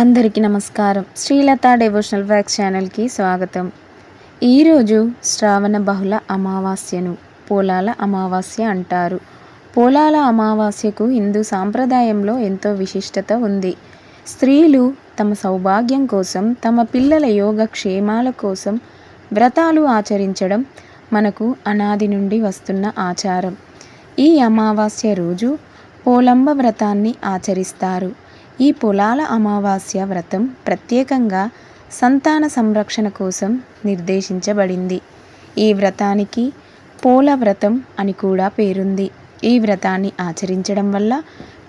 అందరికీ నమస్కారం. Srilatha devotional wax ఛానల్కి స్వాగతం. ఈరోజు శ్రావణ బహుళ అమావాస్యను పోలాల అమావాస్య అంటారు. పోలాల అమావాస్యకు హిందూ సాంప్రదాయంలో ఎంతో విశిష్టత ఉంది. స్త్రీలు తమ సౌభాగ్యం కోసం తమ పిల్లల యోగక్షేమాల కోసం వ్రతాలు ఆచరించడం మనకు అనాది నుండి వస్తున్న ఆచారం. ఈ అమావాస్య రోజు పోలంబ వ్రతాన్ని ఆచరిస్తారు. ఈ పొలాల అమావాస్య వ్రతం ప్రత్యేకంగా సంతాన సంరక్షణ కోసం నిర్దేశించబడింది. ఈ వ్రతానికి పోల వ్రతం అని కూడా పేరుంది. ఈ వ్రతాన్ని ఆచరించడం వల్ల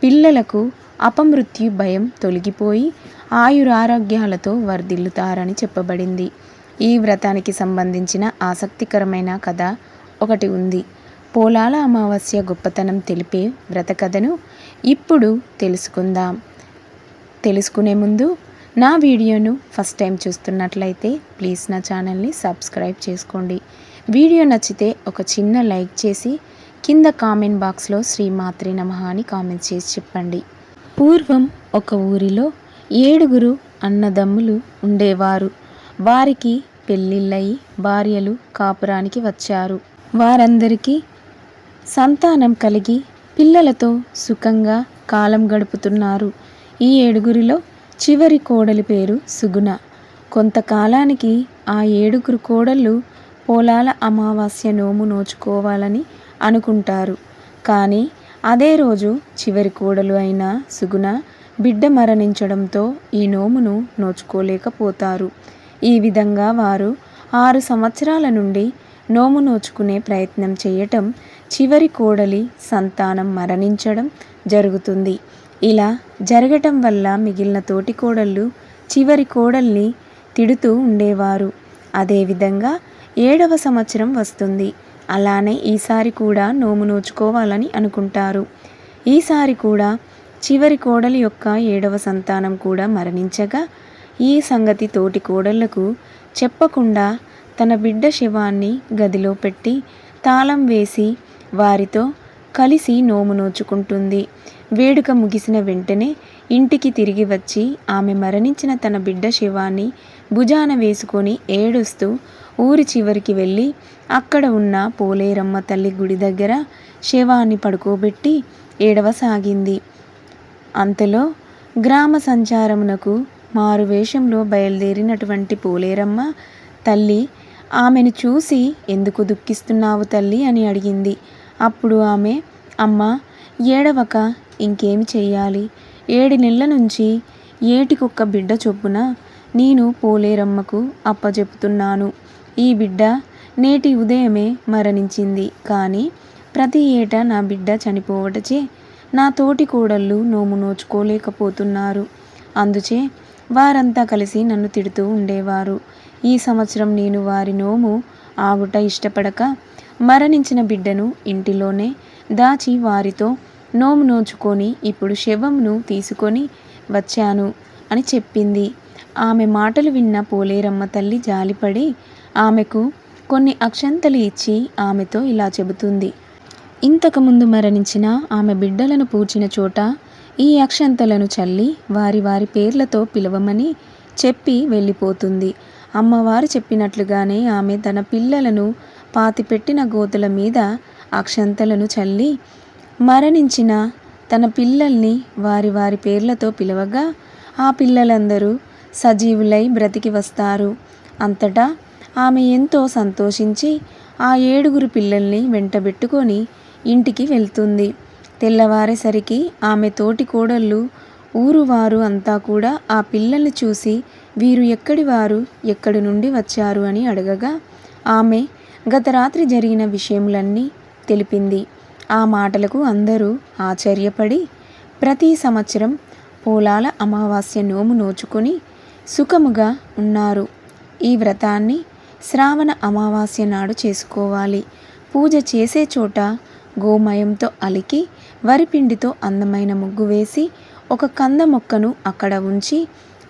పిల్లలకు అపమృత్యు భయం తొలగిపోయి ఆయురారోగ్యాలతో వర్ధిల్లుతారని చెప్పబడింది. ఈ వ్రతానికి సంబంధించిన ఆసక్తికరమైన కథ ఒకటి ఉంది. పోలాల అమావాస్య గొప్పతనం తెలిపే వ్రత కథను ఇప్పుడు తెలుసుకుందాం. తెలుసుకునే ముందు నా వీడియోను ఫస్ట్ టైం చూస్తున్నట్లయితే ప్లీజ్ నా ఛానల్ని సబ్స్క్రైబ్ చేసుకోండి. వీడియో నచ్చితే ఒక చిన్న లైక్ చేసి కింద కామెంట్ బాక్స్లో శ్రీమాత్రి నమ అని కామెంట్ చేసి చెప్పండి. పూర్వం ఒక ఊరిలో ఏడుగురు అన్నదమ్ములు ఉండేవారు. వారికి పెళ్ళిళ్ళయి భార్యలు కాపురానికి వచ్చారు. వారందరికీ సంతానం కలిగి పిల్లలతో సుఖంగా కాలం గడుపుతున్నారు. ఈ ఏడుగురిలో చివరి కోడలి పేరు సుగుణ. కొంతకాలానికి ఆ ఏడుగురు కోడళ్ళు పొలాల అమావాస్య నోము నోచుకోవాలని అనుకుంటారు. కానీ అదే రోజు చివరి కోడలు అయిన సుగుణ బిడ్డ మరణించడంతో ఈ నోమును నోచుకోలేకపోతారు. ఈ విధంగా వారు ఆరు సంవత్సరాల నుండి నోము నోచుకునే ప్రయత్నం చేయటం చివరి కోడలి సంతానం మరణించడం జరుగుతుంది. ఇలా జరగటం వల్ల మిగిలిన తోటి కోడళ్ళు చివరి కోడల్ని తిడుతూ ఉండేవారు. అదేవిధంగా ఏడవ సంవత్సరం వస్తుంది. అలానే ఈసారి కూడా నోము నోచుకోవాలని అనుకుంటారు. ఈసారి కూడా చివరి కోడలి యొక్క ఏడవ సంతానం కూడా మరణించగా ఈ సంగతి తోటి కోడళ్ళకు చెప్పకుండా తన బిడ్డ శవాన్ని గదిలో పెట్టి తాళం వేసి వారితో కలిసి నోము నోచుకుంటుంది. వేడుక ముగిసిన వెంటనే ఇంటికి తిరిగి వచ్చి ఆమె మరణించిన తన బిడ్డ శవాన్ని భుజాన వేసుకొని ఏడుస్తూ ఊరి చివరికి వెళ్ళి అక్కడ ఉన్న పోలేరమ్మ తల్లి గుడి దగ్గర శవాన్ని పడుకోబెట్టి ఏడవసాగింది. అంతలో గ్రామ సంచారమునకు మారు వేషంలో బయలుదేరినటువంటి పోలేరమ్మ తల్లి ఆమెను చూసి ఎందుకు దుఃఖిస్తున్నావు తల్లి? అని అడిగింది. అప్పుడు ఆమె అమ్మ ఏడవక ఇంకేమి చెయ్యాలి? ఏడు నెలల నుంచి ఏటికొక్క బిడ్డ చొప్పున నేను పోలేరమ్మకు అప్పచెపుతున్నాను ఈ బిడ్డ నేటి ఉదయమే మరణించింది. కానీ ప్రతి ఏటా నా బిడ్డ చనిపోవటచే నా తోటి కోడళ్ళు నోము నోచుకోలేకపోతున్నారు. అందుచే వారంతా కలిసి నన్ను తిడుతూ ఉండేవారు. ఈ సంవత్సరం నేను వారి నోము ఆగుట ఇష్టపడక మరణించిన బిడ్డను ఇంటిలోనే దాచి వారితో నోము నోచుకొని ఇప్పుడు శవంను తీసుకొని వచ్చాను అని చెప్పింది. ఆమె మాటలు విన్న పోలేరమ్మ తల్లి జాలిపడి ఆమెకు కొన్ని అక్షంతలు ఇచ్చి ఆమెతో ఇలా చెబుతుంది. ఇంతకుముందు మరణించిన ఆమె బిడ్డలను పూడ్చిన చోట ఈ అక్షంతలను చల్లి వారి వారి పేర్లతో పిలవమని చెప్పి వెళ్ళిపోతుంది. అమ్మవారు చెప్పినట్లుగానే ఆమె తన పిల్లలను పాతిపెట్టిన గోతుల మీద అక్షంతలను చల్లి మరణించిన తన పిల్లల్ని వారి వారి పేర్లతో పిలవగా ఆ పిల్లలందరూ సజీవులై బ్రతికి వస్తారు. అంతటా ఆమె ఎంతో సంతోషించి ఆ ఏడుగురు పిల్లల్ని వెంటబెట్టుకొని ఇంటికి వెళ్తుంది. తెల్లవారేసరికి ఆమె తోటి కోడళ్ళు ఊరువారు అంతా కూడా ఆ పిల్లల్ని చూసి వీరు ఎక్కడి వారు ఎక్కడి నుండి వచ్చారు అని అడగగా ఆమె గత రాత్రి జరిగిన విషయములన్నీ తెలిపింది. ఆ మాటలకు అందరూ ఆశ్చర్యపడి ప్రతి సంవత్సరం పోలాల అమావాస్య నోము నోచుకుని సుఖముగా ఉన్నారు. ఈ వ్రతాన్ని శ్రావణ అమావాస్య నాడు చేసుకోవాలి. పూజ చేసే చోట గోమయంతో అలికి వరిపిండితో అందమైన ముగ్గు వేసి ఒక కంద మొక్కను అక్కడ ఉంచి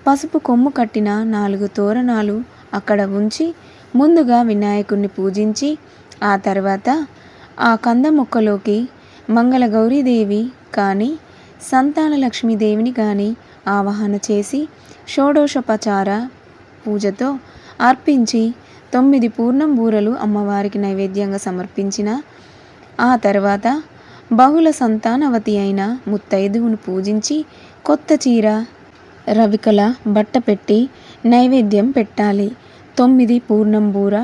పసుపు కొమ్ము కట్టిన నాలుగు తోరణాలు అక్కడ ఉంచి ముందుగా వినాయకుణ్ణి పూజించి ఆ తర్వాత ఆ కంద మొక్కలోకి మంగళ గౌరీదేవి కానీ సంతాన లక్ష్మీదేవిని కానీ ఆవాహన చేసి షోడోషోపచార పూజతో అర్పించి తొమ్మిది పూర్ణం బూరలు అమ్మవారికి నైవేద్యంగా సమర్పించిన ఆ తర్వాత బహుళ సంతానవతి అయిన ముత్తైదువును పూజించి కొత్త చీర రవికల బట్ట పెట్టి నైవేద్యం పెట్టాలి. తొమ్మిది పూర్ణం బూర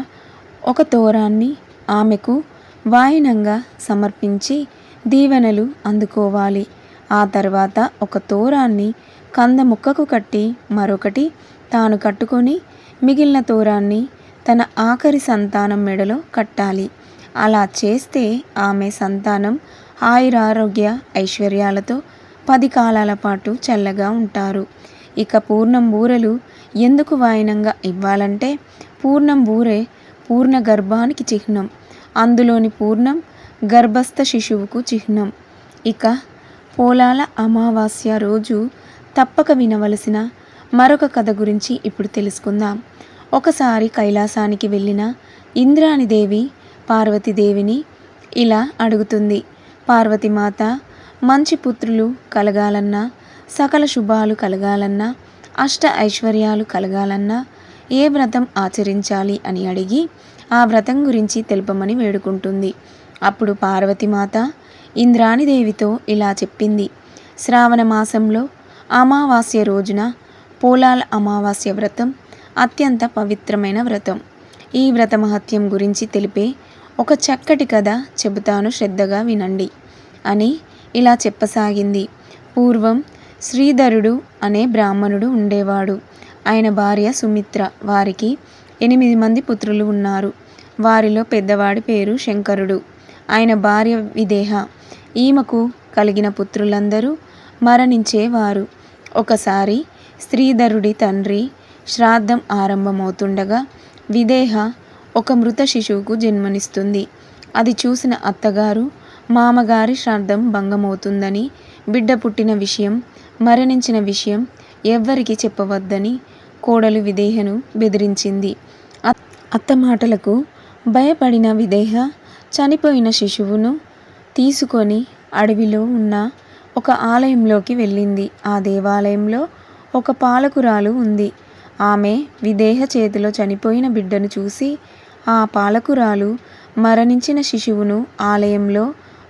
ఒక తోరాన్ని ఆమెకు వాయినంగా సమర్పించి దీవెనలు అందుకోవాలి. ఆ తర్వాత ఒక తోరాన్ని కంద ముక్కకు కట్టి మరొకటి తాను కట్టుకొని మిగిలిన తోరాన్ని తన ఆఖరి సంతానం మెడలో కట్టాలి. అలా చేస్తే ఆమె సంతానం ఆయురారోగ్య ఐశ్వర్యాలతో పది కాలాల పాటు చల్లగా ఉంటారు. ఇక పూర్ణం బూరెలు ఎందుకు వాయినంగా ఇవ్వాలంటే పూర్ణం బూరె పూర్ణ గర్భానికి చిహ్నం. అందులోని పూర్ణం గర్భస్థ శిశువుకు చిహ్నం. ఇక పోలాల అమావాస్య రోజు తప్పక వినవలసిన మరొక కథ గురించి ఇప్పుడు తెలుసుకుందాం. ఒకసారి కైలాసానికి వెళ్ళిన ఇంద్రాణిదేవి పార్వతీదేవిని ఇలా అడుగుతుంది. పార్వతీమాత మంచి పుత్రులు కలగాలన్నా సకల శుభాలు కలగాలన్నా అష్ట ఐశ్వర్యాలు కలగాలన్నా ఏ వ్రతం ఆచరించాలి అని అడిగి ఆ వ్రతం గురించి తెలుపమని వేడుకుంటుంది. అప్పుడు పార్వతీమాత ఇంద్రాణిదేవితో ఇలా చెప్పింది. శ్రావణ మాసంలో అమావాస్య రోజున పోలాల అమావాస్య వ్రతం అత్యంత పవిత్రమైన వ్రతం. ఈ వ్రత మహత్యం గురించి తెలిపే ఒక చక్కటి కథ చెబుతాను శ్రద్ధగా వినండి అని ఇలా చెప్పసాగింది. పూర్వం శ్రీధరుడు అనే బ్రాహ్మణుడు ఉండేవాడు. ఆయన భార్య సుమిత్ర వారికి ఎనిమిది మంది పుత్రులు ఉన్నారు. వారిలో పెద్దవాడి పేరు శంకరుడు. ఆయన భార్య విదేహ. ఈమెకు కలిగిన పుత్రులందరూ మరణించేవారు. ఒకసారి శ్రీధరుడి తండ్రి శ్రాద్ధం ఆరంభమవుతుండగా విదేహ ఒక మృత శిశువుకు జన్మనిస్తుంది. అది చూసిన అత్తగారు మామగారి శ్రాద్ధం భంగమవుతుందని బిడ్డ పుట్టిన విషయం మరణించిన విషయం ఎవ్వరికి చెప్పవద్దని కోడలు విదేహను బెదిరించింది. అత్త మాటలకు భయపడిన విదేహ చనిపోయిన శిశువును తీసుకొని అడవిలో ఉన్న ఒక ఆలయంలోకి వెళ్ళింది. ఆ దేవాలయంలో ఒక పాలకురాలు ఉంది. ఆమె విదేహ చేతిలో చనిపోయిన బిడ్డను చూసి ఆ పాలకురాలు మరణించిన శిశువును ఆలయంలో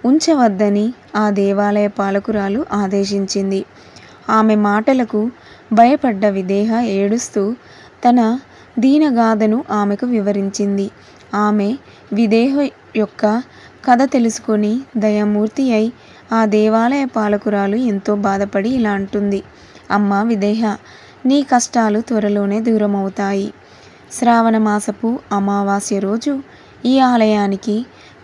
ఉంచవద్దని ఆ దేవాలయ పాలకురాలు ఆదేశించింది. ఆమె మాటలకు భయపడ్డ విదేహ ఏడుస్తూ తన దీనగాథను ఆమెకు వివరించింది. ఆమె విదేహ యొక్క కథ తెలుసుకొని దయామూర్తి అయి ఆ దేవాలయ పాలకురాలు ఎంతో బాధపడి ఇలా అంటుంది. అమ్మ విదేహ నీ కష్టాలు త్వరలోనే దూరమవుతాయి. శ్రావణ మాసపు అమావాస్య రోజు ఈ ఆలయానికి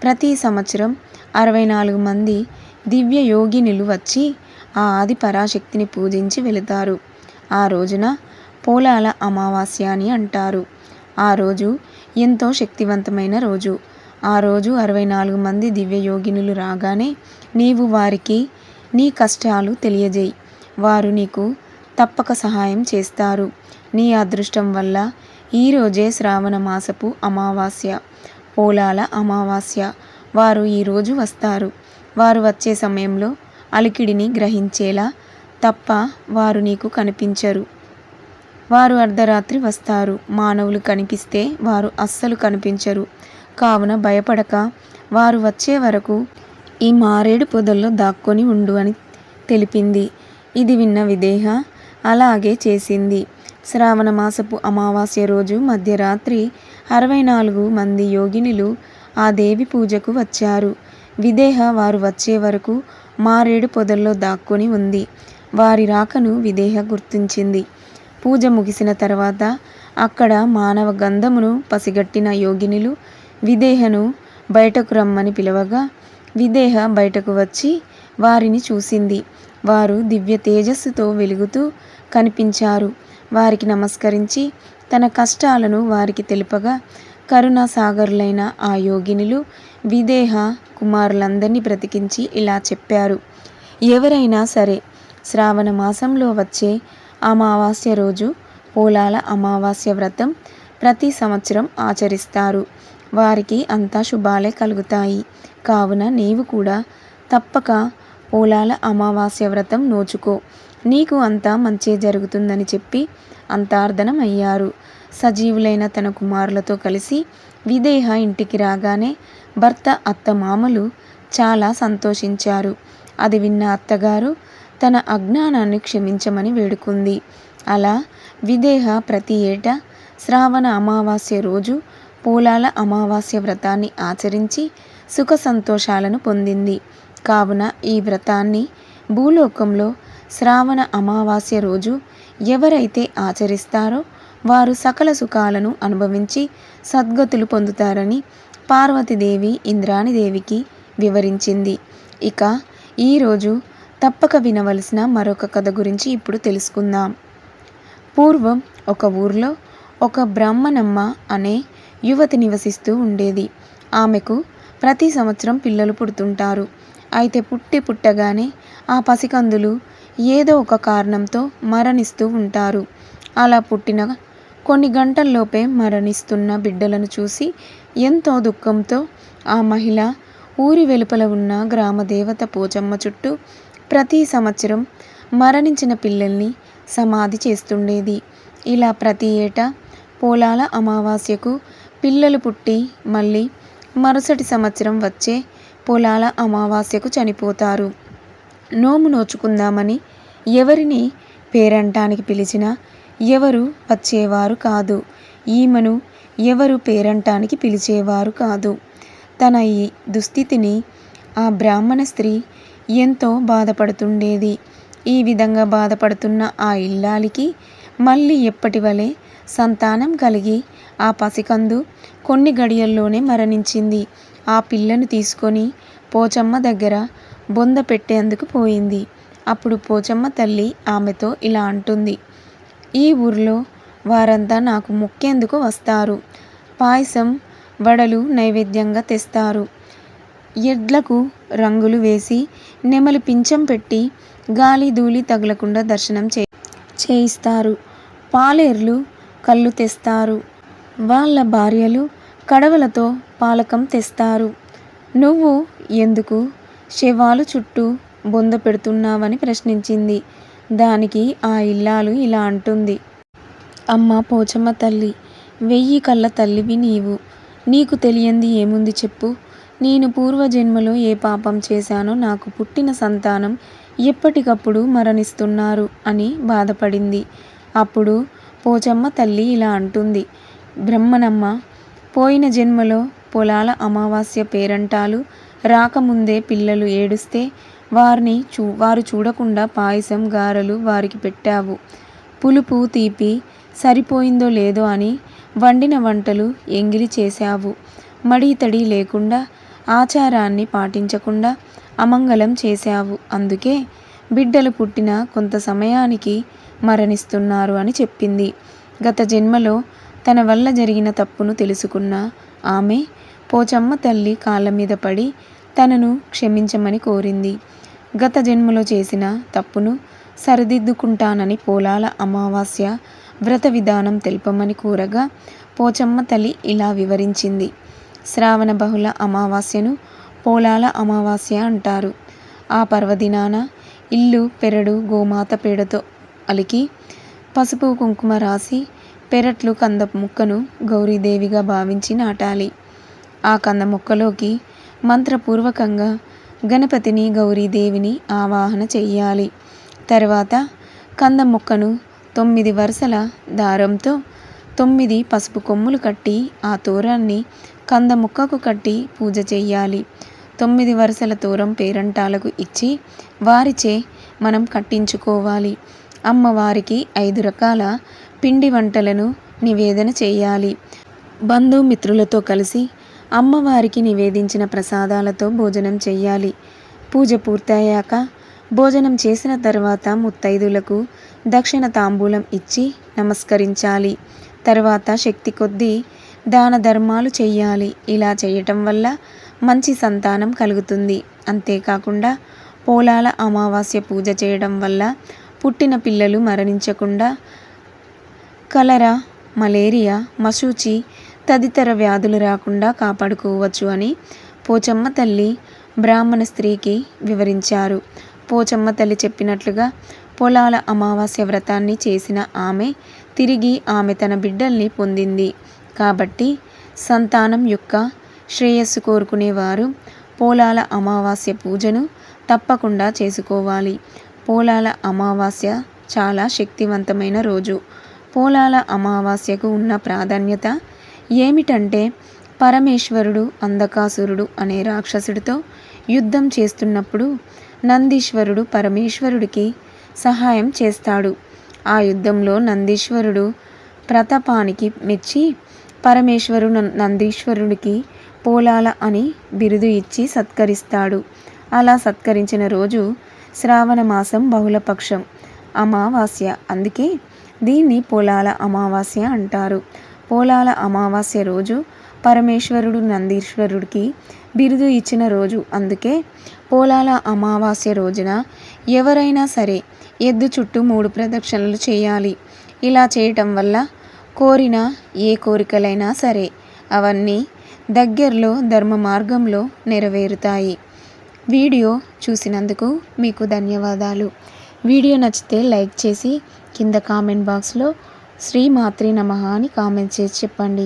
ప్రతి సంవత్సరం అరవై నాలుగు మంది దివ్య యోగినులు వచ్చి ఆ ఆది పరాశక్తిని పూజించి వెళతారు. ఆ రోజున పోలాల అమావాస్య అని అంటారు. ఆ రోజు ఎంతో శక్తివంతమైన రోజు. ఆ రోజు అరవై నాలుగు మంది దివ్యయోగినులు రాగానే నీవు వారికి నీ కష్టాలు తెలియజేయి. వారు నీకు తప్పక సహాయం చేస్తారు. నీ అదృష్టం వల్ల ఈరోజే శ్రావణ మాసపు అమావాస్య. పోలాల అమావాస్య. వారు ఈరోజు వస్తారు. వారు వచ్చే సమయంలో అలికిడిని గ్రహించేలా తప్ప వారు నీకు కనిపించరు. వారు అర్ధరాత్రి వస్తారు. మానవులు కనిపిస్తే వారు అస్సలు కనిపించరు. కావున భయపడక వారు వచ్చే వరకు ఈ మారేడు పొదల్లో దాక్కొని ఉండు అని తెలిపింది. ఇది విన్న విదేహ అలాగే చేసింది. శ్రావణ మాసపు అమావాస్య రోజు మధ్యరాత్రి అరవై నాలుగు మంది యోగినులు ఆ దేవి పూజకు వచ్చారు. విదేహ వారు వచ్చే వరకు మారేడు పొదల్లో దాక్కొని ఉంది. వారి రాకను విదేహ గుర్తించింది. పూజ ముగిసిన తర్వాత అక్కడ మానవ గంధమును పసిగట్టిన యోగినులు విదేహను బయటకు రమ్మని పిలవగా విదేహ బయటకు వచ్చి వారిని చూసింది. వారు దివ్య తేజస్సుతో వెలుగుతూ కనిపించారు. వారికి నమస్కరించి తన కష్టాలను వారికి తెలుపగా కరుణాసాగరులైన ఆ యోగినులు విదేహ కుమారులందరినీ బ్రతికించి ఇలా చెప్పారు. ఎవరైనా సరే శ్రావణ మాసంలో వచ్చే అమావాస్య రోజు పోలాల అమావాస్య వ్రతం ప్రతి సంవత్సరం ఆచరిస్తారు. వారికి అంతా శుభాలే కలుగుతాయి. కావున నీవు కూడా తప్పక పోలాల అమావాస్య వ్రతం నోచుకో. నీకు అంతా మంచే జరుగుతుందని చెప్పి అంతార్థనం అయ్యారు సజీవులైన తన కుమారులతో కలిసి విదేహ ఇంటికి రాగానే భర్త అత్తమామలు చాలా సంతోషించారు. అది విన్న అత్తగారు తన అజ్ఞానాన్ని క్షమించమని వేడుకుంది. అలా విదేహ ప్రతి ఏటా శ్రావణ అమావాస్య రోజు పూలాల అమావాస్య వ్రతాన్ని ఆచరించి సుఖ సంతోషాలను పొందింది. కావున ఈ వ్రతాన్ని భూలోకంలో శ్రావణ అమావాస్య రోజు ఎవరైతే ఆచరిస్తారో వారు సకల సుఖాలను అనుభవించి సద్గతులు పొందుతారని పార్వతీదేవి ఇంద్రాణిదేవికి వివరించింది. ఇక ఈరోజు తప్పక వినవలసిన మరొక కథ గురించి ఇప్పుడు తెలుసుకుందాం. పూర్వం ఒక ఊర్లో ఒక బ్రాహ్మణమ్మ అనే యువతి నివసిస్తూ ఉండేది. ఆమెకు ప్రతి సంవత్సరం పిల్లలు పుడుతుంటారు. అయితే పుట్టి పుట్టగానే ఆ పసికందులు ఏదో ఒక కారణంతో మరణిస్తూ ఉంటారు. అలా పుట్టిన కొన్ని గంటల్లోపే మరణిస్తున్న బిడ్డలను చూసి ఎంతో దుఃఖంతో ఆ మహిళ ఊరి వెలుపల ఉన్న గ్రామ దేవత పోచమ్మ చుట్టూ ప్రతి సంవత్సరం మరణించిన పిల్లల్ని సమాధి చేస్తుండేది. ఇలా ప్రతి ఏటా పోలాల అమావాస్యకు పిల్లలు పుట్టి మళ్ళీ మరుసటి సంవత్సరం వచ్చే పొలాల అమావాస్యకు చనిపోతారు. నోము నోచుకుందామని ఎవరిని పేరంటానికి పిలిచినా ఎవరు వచ్చేవారు కాదు. ఈమెను ఎవరు పేరంటానికి పిలిచేవారు కాదు. తన ఈ దుస్థితిని ఆ బ్రాహ్మణ స్త్రీ ఎంతో బాధపడుతుండేది. ఈ విధంగా బాధపడుతున్న ఆ ఇల్లాలికి మళ్ళీ ఎప్పటి వలె సంతానం కలిగి ఆ పసికందు కొన్ని గడియల్లోనే మరణించింది. ఆ పిల్లను తీసుకొని పోచమ్మ దగ్గర బొంద పెట్టేందుకు పోయింది. అప్పుడు పోచమ్మ తల్లి ఆమెతో ఇలా అంటుంది. ఈ ఊర్లో వారంతా నాకు మొక్కేందుకు వస్తారు. పాయసం వడలు నైవేద్యంగా తెస్తారు. ఎడ్లకు రంగులు వేసి నెమలి పించం పెట్టి గాలి ధూళి తగలకుండా దర్శనం చే చేయిస్తారు. పాలేర్లు కళ్ళు తెస్తారు. వాళ్ళ భార్యలు కడవలతో పాలకం తెస్తారు. నువ్వు ఎందుకు శవాలు చుట్టూ బొంద పెడుతున్నావని ప్రశ్నించింది. దానికి ఆ ఇల్లాలు ఇలా అంటుంది. అమ్మ పోచమ్మ తల్లి వెయ్యి కళ్ళ తల్లివి నీవు. నీకు తెలియంది ఏముంది చెప్పు. నేను పూర్వజన్మలో ఏ పాపం చేశానో నాకు పుట్టిన సంతానం ఎప్పటికప్పుడు మరణిస్తున్నారు అని బాధపడింది. అప్పుడు పోచమ్మ తల్లి ఇలా అంటుంది. బ్రహ్మనమ్మ పోయిన జన్మలో పొలాల అమావాస్య పేరంటాలు రాకముందే పిల్లలు ఏడుస్తే వారిని చూ వారు చూడకుండా పాయసం గారెలు వారికి పెట్టావు. పులుపు తీపి సరిపోయిందో లేదో అని వండిన వంటలు ఎంగిలి చేశావు. మడి తడి లేకుండా ఆచారాన్ని పాటించకుండా అమంగళం చేశావు. అందుకే బిడ్డలు పుట్టిన కొంత సమయానికి మరణిస్తున్నారు అని చెప్పింది. గత జన్మలో తన వల్ల జరిగిన తప్పును తెలుసుకున్న ఆమె పోచమ్మ తల్లి కాళ్ళ మీద పడి తనను క్షమించమని కోరింది. గత జన్మలో చేసిన తప్పును సరిదిద్దుకుంటానని పోలాల అమావాస్య వ్రత విధానం తెలుపమని కోరగా పోచమ్మ తల్లి ఇలా వివరించింది. శ్రావణ బహుళ అమావాస్యను పోలాల అమావాస్య అంటారు. ఆ పర్వదినాన ఇల్లు పెరడు గోమాత పేడతో అలికి పసుపు కుంకుమ రాసి పెరట్లు కంద ముక్కను గౌరీదేవిగా భావించి నాటాలి. ఆ కంద మొక్కలోకి మంత్రపూర్వకంగా గణపతిని గౌరీదేవిని ఆవాహన చెయ్యాలి. తర్వాత కందమొక్కను తొమ్మిది వరుసల దారంతో తొమ్మిది పసుపు కొమ్ములు కట్టి ఆ తోరాన్ని కందముక్కకు కట్టి పూజ చెయ్యాలి. తొమ్మిది వరుసల తోరం పేరంటాలకు ఇచ్చి వారిచే మనం కట్టించుకోవాలి. అమ్మవారికి ఐదు రకాల పిండి వంటలను నివేదన చేయాలి బంధుమిత్రులతో కలిసి అమ్మవారికి నివేదించిన ప్రసాదాలతో భోజనం చెయ్యాలి. పూజ పూర్తయ్యాక భోజనం చేసిన తర్వాత ముత్తైదులకు దక్షిణ తాంబూలం ఇచ్చి నమస్కరించాలి. తర్వాత శక్తి కొద్దీ దాన ధర్మాలు చెయ్యాలి. ఇలా చేయటం వల్ల మంచి సంతానం కలుగుతుంది. అంతేకాకుండా పోలాల అమావాస్య పూజ చేయడం వల్ల పుట్టిన పిల్లలు మరణించకుండా కలరా మలేరియా మశూచి తదితర వ్యాధులు రాకుండా కాపాడుకోవచ్చు అని పోచమ్మ తల్లి బ్రాహ్మణ స్త్రీకి వివరించారు. పోచమ్మ తల్లి చెప్పినట్లుగా పొలాల అమావాస్య వ్రతాన్ని చేసిన ఆమె తిరిగి ఆమె తన బిడ్డల్ని పొందింది. కాబట్టి సంతానం యొక్క శ్రేయస్సు కోరుకునేవారు పోలాల అమావాస్య పూజను తప్పకుండా చేసుకోవాలి. పోలాల అమావాస్య చాలా శక్తివంతమైన రోజు. పోలాల అమావాస్యకు ఉన్న ప్రాధాన్యత ఏమిటంటే పరమేశ్వరుడు అంధకాసురుడు అనే రాక్షసుడితో యుద్ధం చేస్తున్నప్పుడు నందీశ్వరుడు పరమేశ్వరుడికి సహాయం చేస్తాడు. ఆ యుద్ధంలో నందీశ్వరుడు ప్రతాపానికి మెచ్చి పరమేశ్వరుడు నందీశ్వరుడికి పోలాల అని బిరుదు ఇచ్చి సత్కరిస్తాడు. అలా సత్కరించిన రోజు శ్రావణ మాసం బహుళపక్షం అమావాస్య. అందుకే దీన్ని పోలాల అమావాస్య అంటారు. పోలాల అమావాస్య రోజు పరమేశ్వరుడు నందీశ్వరుడికి బిరుదు ఇచ్చిన రోజు. అందుకే పోలాల అమావాస్య రోజున ఎవరైనా సరే ఎద్దు చుట్టూ మూడు ప్రదక్షిణలు చేయాలి. ఇలా చేయటం వల్ల కోరిన ఏ కోరికలైనా సరే అవన్నీ దగ్గరలో ధర్మ మార్గంలో నెరవేరుతాయి. వీడియో చూసినందుకు మీకు ధన్యవాదాలు. వీడియో నచ్చితే లైక్ చేసి కింద కామెంట్ బాక్స్లో శ్రీ మాత్రి నమ అని కామెంట్ చేసి చెప్పండి.